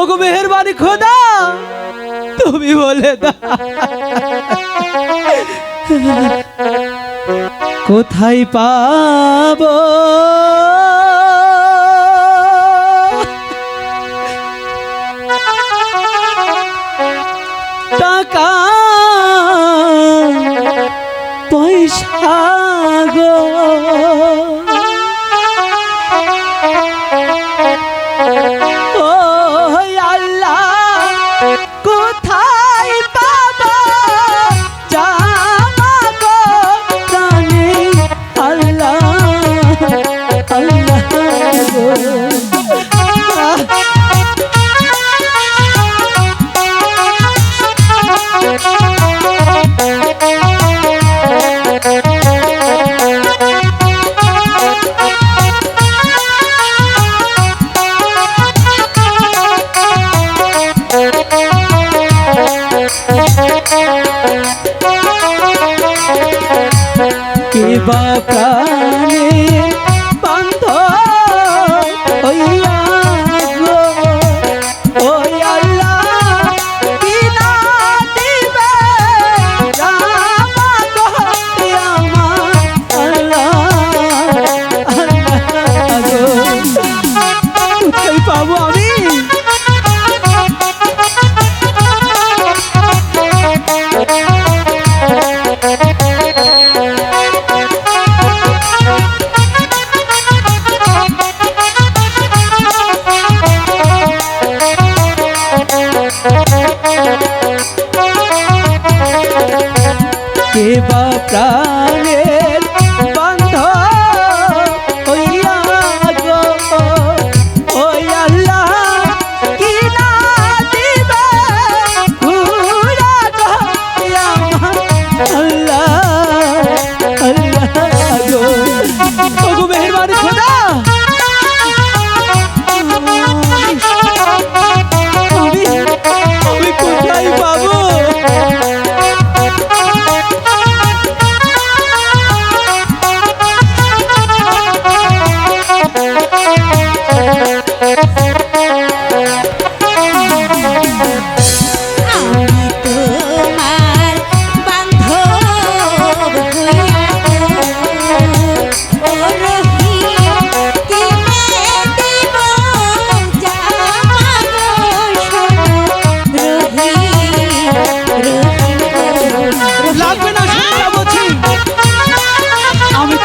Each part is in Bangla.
ওগো মেহরবানি খোদা তুমি বলে কোথায় পাব? টাকা পয়সা গো। কথা bota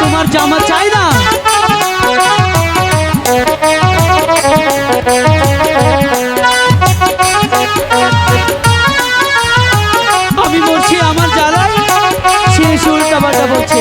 তোমার জামা চাই না আমি বলছি আমার জ্বালায় সে সুলটা বাটা বলছে।